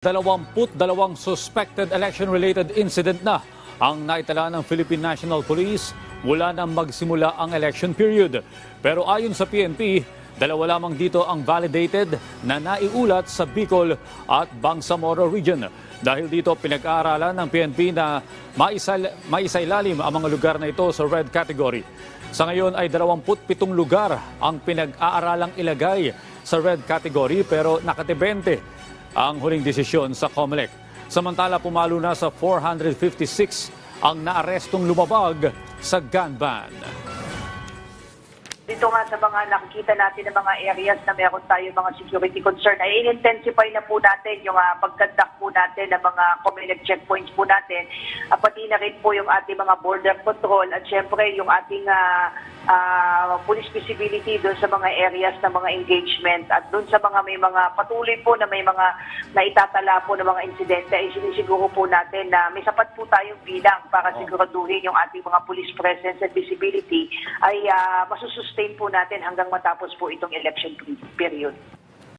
22 suspected election-related incident na ang naitala ng Philippine National Police mula nang magsimula ang election period. Pero ayon sa PNP, dalawa lamang dito ang validated na naiulat sa Bicol at Bangsamoro region. Dahil dito pinag-aaralan ng PNP na maisal, maisailalim ang mga lugar na ito sa red category. Sa ngayon ay 27 lugar ang pinag-aaralang ilagay sa red category pero nakatibente ang huling desisyon sa COMELEC. Samantala pumalo na sa 456 ang naarestong lumabag sa gun ban. Dito nga sa mga nakikita natin ng mga areas na meron tayo mga security concern, ay in-intensify na po natin yung uh, pagkandak po natin ng mga community checkpoints po natin, uh, pati na rin po yung ating mga border control at syempre yung ating uh, uh, police visibility doon sa mga areas ng mga engagement at doon sa mga may mga patuloy po na may mga naitatala po ng mga insidente ay sinisiguro po natin na may sapat po tayong bilang para siguraduhin yung ating mga police presence and visibility ay uh, masusustain po natin hanggang matapos po itong election period.